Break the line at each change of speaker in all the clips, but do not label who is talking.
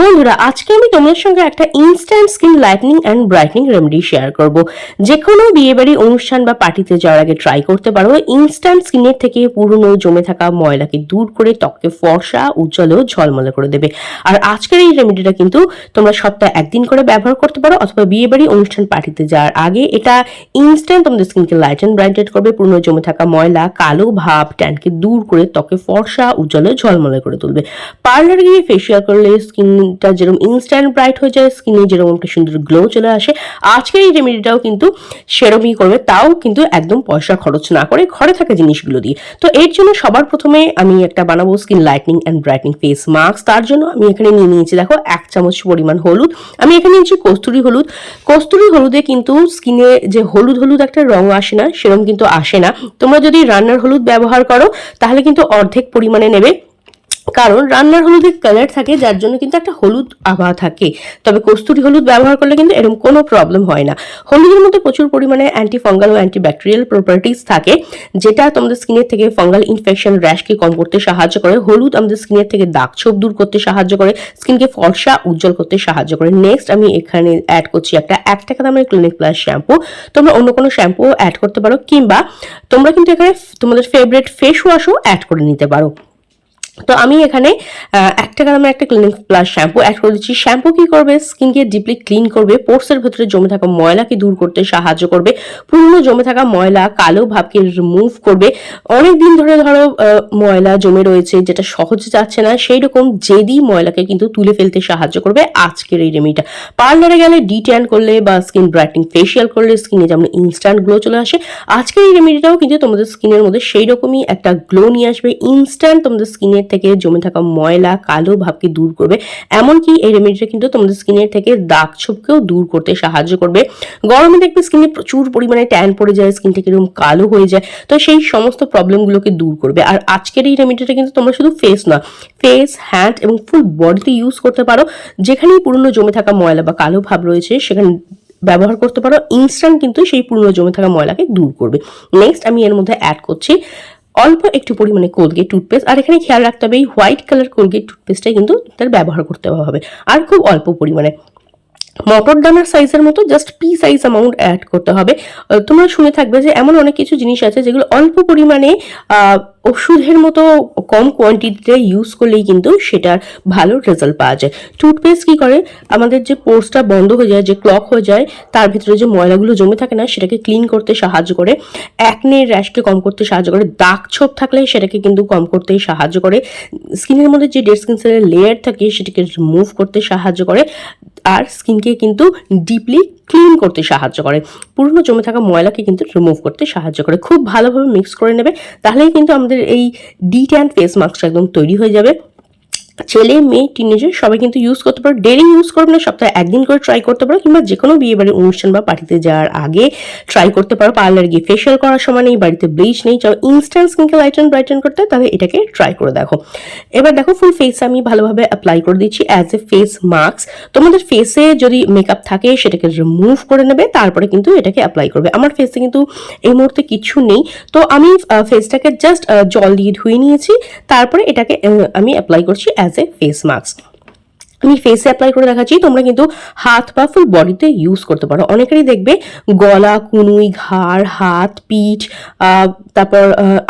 বন্ধুরা, আজকে আমি তোমাদের সঙ্গে একটা instant skin lightening and brightening remedy share করব। যে কোনো বিয়েবাড়ি অনুষ্ঠান বা পার্টিতে যাওয়ার আগে ট্রাই করতে পারো। ইনস্ট্যান্ট স্কিনের থেকে পুরনো, জমে থাকা ময়লাকে দূর করে ত্বককে ফর্সা, উজ্জ্বল ও ঝলমলে করে দেবে। আর আজকের এই রেমেডিটা কিন্তু তোমরা সপ্তাহে একদিন করে ব্যবহার করতে পারো, অথবা বিয়েবাড়ি অনুষ্ঠান পার্টিতে যাওয়ার আগে এটা ইনস্ট্যান্ট তোমাদের স্কিনকে লাইট অ্যান্ড ব্রাইটেড করবে। পুরনো, জমে থাকা ময়লা, কালো ভাব ট্যানকে দূর করে ত্বকে ফর্সা, উজ্জ্বল ঝলমলে করে তুলবে। পার্লারে গিয়ে ফেসিয়াল করলে স্কিনটা যেরকম ইনস্ট্যান্ট ব্রাইট হয়ে যায় স্কিনে যেরকম একটা সুন্দর গ্লো চলে আসে, আজকের এই রেমেডিটাও কিন্তু সেরমই করবে, তাও কিন্তু একদম পয়সা খরচ না করে ঘরে থাকা জিনিসগুলো দিয়ে। তো এর জন্য সবার প্রথমে আমি একটা বানাবো skin lightening and brightening face mask তার জন্য আমি এখানে নিয়ে নিয়েছি, দেখো, এক চামচ পরিমাণ হলুদ। আমি এখানে নিয়েছি কস্তুরি হলুদ। কস্তুরি হলুদে কিন্তু স্কিনে যে হলুদ হলুদ একটা রং আসে না, সেরকম কিন্তু আসে না। তোমরা যদি রান্নার হলুদ ব্যবহার করো, তাহলে কিন্তু অর্ধেক পরিমাণে নেবে। কারণ রান্নার হলুদের কালার থাকে, যার জন্য কিন্তু একটা হলুদ আবহাওয়া থাকে। তবে কস্তুরি হলুদ ব্যবহার করলে কিন্তু এরকম কোনো প্রবলেম হয় না। হলুদের মধ্যে প্রচুর পরিমাণে অ্যান্টি ফাঙ্গাল ও অ্যান্টি ব্যাকটেরিয়াল প্রপার্টিস থাকে, যেটা তোমাদের স্কিনের থেকে ফাঙ্গাল ইনফেকশন র্যাশকে কম করতে সাহায্য করে। হলুদ আমাদের স্কিনের থেকে দাগ ছোপ দূর করতে সাহায্য করে স্কিনকে ফর্সা উজ্জ্বল করতে সাহায্য করে। নেক্সট আমি এখানে অ্যাড করছি একটা এক টাকা দামের ক্লিনিক প্লাস শ্যাম্পু তোমরা অন্য কোনো শ্যাম্পু অ্যাড করতে পারো, কিংবা তোমরা কিন্তু এখানে তোমাদের ফেভারিট ফেস ওয়াশও অ্যাড করে নিতে পারো। তো আমি এখানে আহ, এক টাকা দামের একটা ক্লিনিক প্লাস শ্যাম্পু অ্যাড করে দিচ্ছি। শ্যাম্পু কি করবে? স্কিনকে ডিপলি ক্লিন করবে। পোর্সের ভেতরে জমে থাকা ময়লাকে দূর করতে সাহায্য করবে। পুরনো জমে থাকা ময়লা কালো ভাবকে রিমুভ করবে। অনেক দিন ধরে ধরো ময়লা জমে রয়েছে যেটা সহজে যাচ্ছে না। সেই রকম জেদি ময়লাকে কিন্তু তুলে ফেলতে সাহায্য করবে আজকের এই রেমিটা পার্লারে গেলে ডি ট্যান করলে বা স্কিন ব্রাইটনিং ফেসিয়াল করলে স্কিনে যেমন ইনস্ট্যান্ট গ্লো চলে আসে। আজকের এই রেমিডিটাও কিন্তু তোমাদের স্কিনের মধ্যে সেই রকমই একটা গ্লো নিয়ে আসবে। ইনস্ট্যান্ট তোমাদের স্কিনের থেকে জমে থাকা ময়লা, কালো ভাবকে দূর করবে। এমনকি এই রেমেডিটা কিন্তু তোমাদের স্কিনের থেকে দাগ ছোপকেও দূর করতে সাহায্য করবে। গরমে দেখবে স্কিনে প্রচুর পরিমাণে ট্যান পড়ে যায় স্কিনটা কীরকম কালো হয়ে যায়। তো সেই সমস্ত প্রবলেমগুলোকে দূর করবে। আর আজকের এই রেমেডিটা কিন্তু তোমরা শুধু ফেস না ফেস হ্যান্ড এবং ফুল বডিতে ইউজ করতে পারো। যেখানেই পুরনো জমে থাকা ময়লা বা কালো ভাব রয়েছে, সেখানে ব্যবহার করতে পারো। ইনস্ট্যান্ট কিন্তু সেই পুরনো জমে থাকা ময়লাকে দূর করবে। নেক্সট আমি এর মধ্যে অ্যাড করছি অল্প একটু পরিমাণে কোলগেট টুথপেস্ট আর এখানে খেয়াল রাখতে হবে এই হোয়াইট কালার কোলগেট টুথপেস্টটাই কিন্তু তার ব্যবহার করতে হবে। আর খুব অল্প পরিমাণে। মটর দানার সাইজের মতো just pea size amount add করতে হবে। তোমরা শুনে থাকবে যে এমন অনেক কিছু জিনিস আছে যেগুলো অল্প পরিমাণে ওষুধের মতো কম কোয়ান্টিটিতে ইউজ করলেই কিন্তু সেটার ভালো রেজাল্ট পাওয়া যায়। টুথপেস্ট কী করে? আমাদের যে পোর্সটা বন্ধ হয়ে যায়, যে ক্লক হয়ে যায়, তার ভিতরে যে ময়লাগুলো জমে থাকে না, সেটাকে ক্লিন করতে সাহায্য করে। অ্যাকনে র্যাশকে কম করতে সাহায্য করে। দাগ ছোপ থাকলে সেটাকে কিন্তু কম করতে সাহায্য করে। স্কিনের মধ্যে যে ডেড স্কিন সেলের লেয়ার থাকে, সেটাকে রিমুভ করতে সাহায্য করে। আর স্কিনকে কিন্তু ডিপলি ক্লিন করতে সাহায্য করে। পুরনো জমে থাকা ময়লাকে কিন্তু রিমুভ করতে সাহায্য করে। খুব ভালোভাবে মিক্স করে নেবে, তাহলেই কিন্তু আমাদের এই ডি ফেস মাস্কটা একদম তৈরি হয়ে যাবে। ছেলে, মেয়ে টিনেজার সবাই কিন্তু ইউজ করতে পারো। ডেলি ইউজ করবে না, সপ্তাহে একদিন করে ট্রাই করতে পারো কিংবা যে কোনো বিয়ে বাড়ির অনুষ্ঠান বা পার্টিতে যাওয়ার আগে ট্রাই করতে পারো। পার্লার গিয়ে ফেশিয়াল করার সময় নেই, বাড়িতে ব্লিচ নেই। চাও ইনস্ট্যান্ট স্কিনকে লাইটেন ব্রাইটেন করতে তাহলে এটাকে ট্রাই করে দেখো। এবার দেখো ফুল ফেস আমি ভালোভাবে অ্যাপ্লাই করে দিচ্ছি অ্যাজ এ ফেস মাস্ক তোমাদের ফেসে যদি মেকআপ থাকে, সেটাকে রিমুভ করে নেবে, তারপরে কিন্তু এটাকে অ্যাপ্লাই করবে। আমার ফেসে কিন্তু এই মুহূর্তে কিছু নেই। তো আমি ফেসটাকে জাস্ট জল দিয়ে ধুয়ে নিয়েছি। তারপরে এটাকে আমি অ্যাপ্লাই করছি অ্যাজ এ ফেস মাস্ক আমি ফেসে অ্যাপ্লাই করে দেখাচ্ছি, তোমরা কিন্তু হাত বা ফুল বডিতে ইউজ করতে পারো। অনেকেরই দেখবে গলা, কুনুই, ঘাড়, হাত, পিঠ তারপর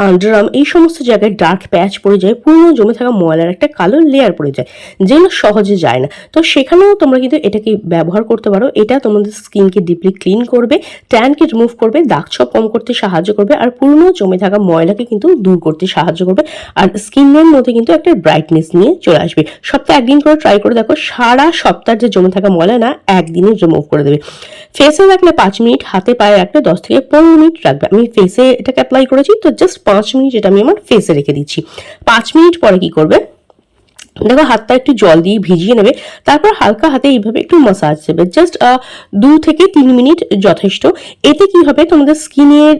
আন্ডারআর্ম এই সমস্ত জায়গায় ডার্ক প্যাচ পড়ে যায়, পুরনো জমে থাকা ময়লার একটা কালো লেয়ার পড়ে যায় যেগুলো সহজে যায় না। তো সেখানেও তোমরা কিন্তু এটাকে ব্যবহার করতে পারো। এটা তোমাদের স্কিনকে ডিপলি ক্লিন করবে ট্যানকে রিমুভ করবে, দাগ ছোপ কম করতে সাহায্য করবে, আর পুরনো জমে থাকা ময়লাকে কিন্তু দূর করতে সাহায্য করবে, আর স্কিনের মধ্যে কিন্তু একটা ব্রাইটনেস নিয়ে চলে আসবে। সপ্তাহে একদিন করে ট্রাই করে দেখো, সারা সপ্তাহ যে জমে থাকা ময়লা না একদিনে রিমুভ করে দেবে। ফেসে রাখলে পাঁচ মিনিট, হাতে পায়ে রাখলে দশ থেকে পনেরো মিনিট রাখবে। আমি ফেসে এটাকে অ্যাপ্লাই করেছি, তো জাস্ট পাঁচ মিনিট এটা আমি আমার ফেসে রেখে দিচ্ছি। পাঁচ মিনিট পরে কি করবে? দেখো, হাতটা একটু জল দিয়ে ভিজিয়ে নেবে, তারপর হালকা হাতে এইভাবে একটু মাসাজ দেবে। জাস্ট দু থেকে তিন মিনিট যথেষ্ট। এতে কি হবে, তোমাদের স্কিনের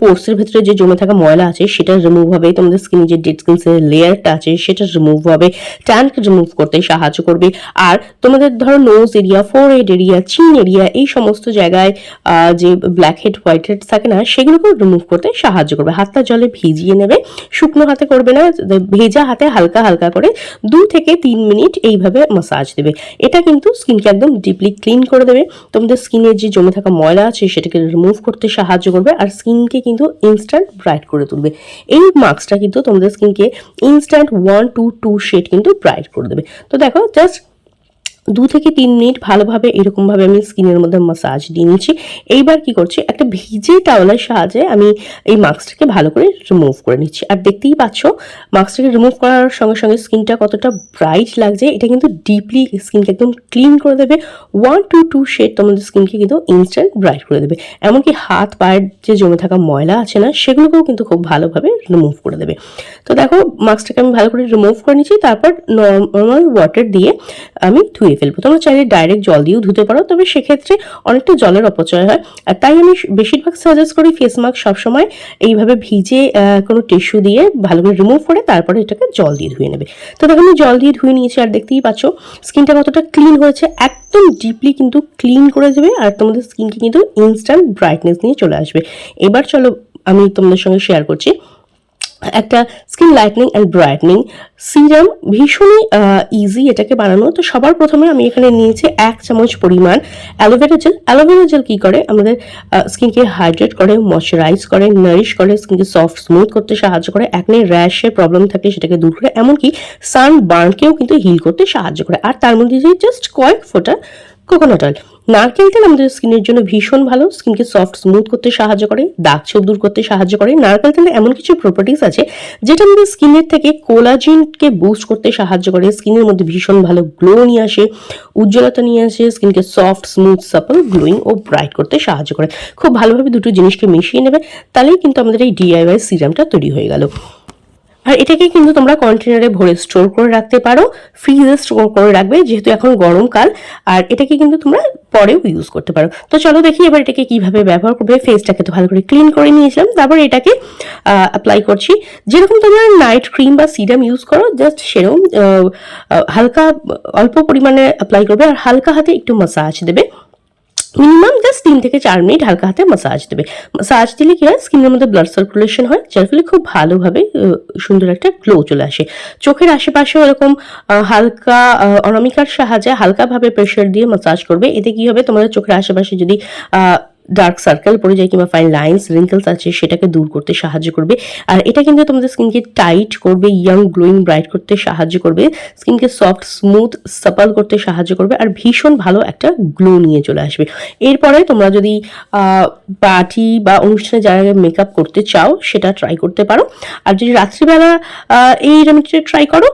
পোর্সের ভেতরে যে জমে থাকা ময়লা আছে, সেটা রিমুভ হবে। তোমাদের স্কিনে যে ডেড স্কিনসের লেয়ারটা আছে, সেটা রিমুভ হবে। ট্যানকে রিমুভ করতে সাহায্য করবে। আর তোমাদের ধরো nose area forehead area chin area এই সমস্ত জায়গায় যে ব্ল্যাক হেড হোয়াইট হেড থাকে না, সেগুলোকেও রিমুভ করতে সাহায্য করবে। হাতটা জলে ভিজিয়ে নেবে। শুকনো হাতে করবে না, ভেজা হাতে হালকা হালকা করে দু থেকে তিন মিনিট এইভাবে মাসাজ দেবে। এটা কিন্তু স্কিনকে একদম ডিপলি ক্লিন করে দেবে। তোমাদের স্কিনের যে জমে থাকা ময়লা আছে, সেটাকে রিমুভ করতে সাহায্য করবে আর স্কিনকে কিন্তু ইনস্ট্যান্ট ব্রাইট করে তুলবে। এই মাস্কটা কিন্তু তোমাদের স্কিনকে instant one to two shade কিন্তু ব্রাইট করে দেবে। তো দেখো জাস্ট দু থেকে তিন মিনিট ভালোভাবে এরকমভাবে আমি স্কিনের মধ্যে মাসাজ দিয়ে নিচ্ছি এইবার কি করছি, একটা ভিজে টাওয়ালের সাহায্যে আমি এই মাস্কটাকে ভালো করে রিমুভ করে নিচ্ছি। আর দেখতেই পাচ্ছ, মাস্কটাকে রিমুভ করার সঙ্গে সঙ্গে স্কিনটা কতটা ব্রাইট লাগছে, এটা কিন্তু ডিপলি স্কিনকে একদম ক্লিন করে দেবে। ওয়ান টু টু শেড তোমাদের স্কিনকে কিন্তু ইনস্ট্যান্ট ব্রাইট করে দেবে। এমনকি হাত, পায়ের যে জমে থাকা ময়লা আছে না, সেগুলোকেও কিন্তু খুব ভালোভাবে রিমুভ করে দেবে। তো দেখো, মাস্কটাকে আমি ভালো করে রিমুভ করে নিচ্ছি। তারপর নর্মাল ওয়াটার দিয়ে আমি ধুয়ে ফেলব। তোমরা চাইলে ডাইরেক্ট জল দিয়েও ধুতে পারো, তবে সেক্ষেত্রে অনেকটা জলের অপচয় হয়। আর তাই আমি বেশিরভাগ সাজেস্ট করি ফেস মাস্ক সবসময় এইভাবে ভিজে কোনো টিস্যু দিয়ে ভালো করে রিমুভ করে তারপরে এটাকে জল দিয়ে ধুয়ে নেবে। তো দেখো আমি জল দিয়ে ধুয়ে নিয়েছি আর দেখতেই পাচ্ছ স্কিনটা কতটা ক্লিন হয়েছে। একদম ডিপলি কিন্তু ক্লিন করে দেবে আর তোমাদের স্কিনকে কিন্তু ইনস্ট্যান্ট ব্রাইটনেস নিয়ে চলে আসবে। এবার চলো আমি তোমাদের সঙ্গে শেয়ার করছি। একটা skin lightening and brightening serum ভীষণই ইজি এটাকে বানানো। তো সবার প্রথমে আমি এখানে নিয়েছি এক চামচ পরিমাণ aloe vera gel aloe vera gel কী করে? আমাদের স্কিনকে হাইড্রেট করে ময়শ্চারাইজ করে নারিশ করে স্কিনকে সফট স্মুথ করতে সাহায্য করে একনে র্যাশের প্রবলেম থাকলে সেটাকে দূর করে, এমনকি সান বার্নকেও কিন্তু হিল করতে সাহায্য করে। আর তার মধ্যে যে জাস্ট কয়েক ফোঁটা কোকোনাট অয়েল নারকেল তেল আমাদের স্কিনের জন্য ভীষণ ভালো, স্কিনকে সফট স্মুথ করতে সাহায্য করে, দাগ ছোপ দূর করতে সাহায্য করে। নারকেল তেলে এমন কিছু প্রপার্টিস আছে যেটা আমাদের স্কিনের থেকে কোলাজিনকে বুস্ট করতে সাহায্য করে। স্কিনের মধ্যে ভীষণ ভালো গ্লো নিয়ে আসে, উজ্জ্বলতা নিয়ে আসে, স্কিনকে সফট স্মুথ সাপল গ্লোয়িং ও ব্রাইট করতে সাহায্য করে। খুব ভালোভাবে দুটো জিনিসকে মিশিয়ে নেবে, তাহলেই কিন্তু আমাদের এই ডিআইওয়াই সিরামটা তৈরি হয়ে গেল। আর এটাকে কিন্তু তোমরা কন্টেনারে ভরে স্টোর করে রাখতে পারো। ফ্রিজে স্টোর করে রাখবে, যেহেতু এখন গরমকাল আর এটাকে কিন্তু তোমরা পরেও ইউজ করতে পারো। তো চলো দেখি এবার এটাকে কীভাবে ব্যবহার করবে। ফেসটাকে তো ভালো করে ক্লিন করে নিয়েছিলাম। তারপর এটাকে অ্যাপ্লাই করছি। যেরকম তোমরা নাইট ক্রিম বা সিরাম ইউজ করো জাস্ট সেরকম হালকা, অল্প পরিমাণে অ্যাপ্লাই করবে। আর হালকা হাতে একটু মাসাজ দেবে। মিনিমাম জাস্ট তিন থেকে চার মিনিট হালকা হাতে মাসাজ দেবে। মাসাজ দিলে কি হয়? স্কিনের মধ্যে ব্লাড সার্কুলেশন হয়, যার ফলে খুব ভালোভাবে সুন্দর একটা গ্লো চলে আসে। চোখের আশেপাশে ওরকম হালকা অনামিকার সাহায্যে হালকাভাবে প্রেশার দিয়ে মাসাজ করবে। এতে কি হবে? তোমাদের চোখের আশেপাশে যদি ডার্ক সার্কেল পড়ে যায় কিংবা ফাইন লাইন্স রিঙ্কেলস আছে, সেটাকে দূর করতে সাহায্য করবে। আর এটা কিন্তু তোমাদের স্কিনকে টাইট করবে ইয়াং গ্লোয়িং ব্রাইট করতে সাহায্য করবে স্কিনকে সফট স্মুথ সাপাল করতে সাহায্য করবে, আর ভীষণ ভালো একটা গ্লো নিয়ে চলে আসবে। এরপরে তোমরা যদি পার্টি বা অনুষ্ঠানে যারা মেকআপ করতে চাও, সেটা ট্রাই করতে পারো। আর যদি রাত্রিবেলা এই রেমেডিটা ট্রাই করো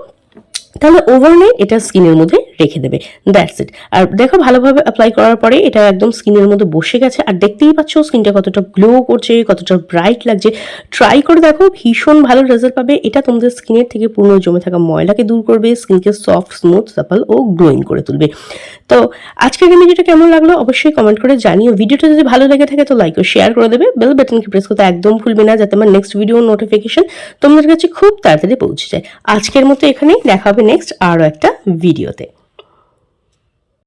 তাহলে ওভারনাইট এটা স্কিনের মধ্যে রেখে দেবে। দ্যাটস ইট আর দেখো ভালোভাবে অ্যাপ্লাই করার পরে এটা একদম স্কিনের মধ্যে বসে গেছে। আর দেখতেই পাচ্ছ স্কিনটা কতটা গ্লো করছে, কতটা ব্রাইট লাগছে। ট্রাই করে দেখো, ভীষণ ভালো রেজাল্ট পাবে। এটা তোমাদের স্কিনের থেকে পূর্ণ জমে থাকা ময়লাকে দূর করবে স্কিনকে সফট স্মুথ সাপাল ও গ্লোয়িং করে তুলবে। তো আজকের রেমেডিটা কেমন লাগল অবশ্যই কমেন্ট করে জানিও। ভিডিওটা যদি ভালো লেগে থাকে তো লাইক ও শেয়ার করে দেবে। বেল বাটনকে প্রেস করতে একদম ভুলবে না, যাতে আমার নেক্সট ভিডিও নোটিফিকেশন তোমাদের কাছে খুব তাড়াতাড়ি পৌঁছে যায়। আজকের মতো এখানেই, দেখা হবে নেক্সট আরও একটা ভিডিওতে।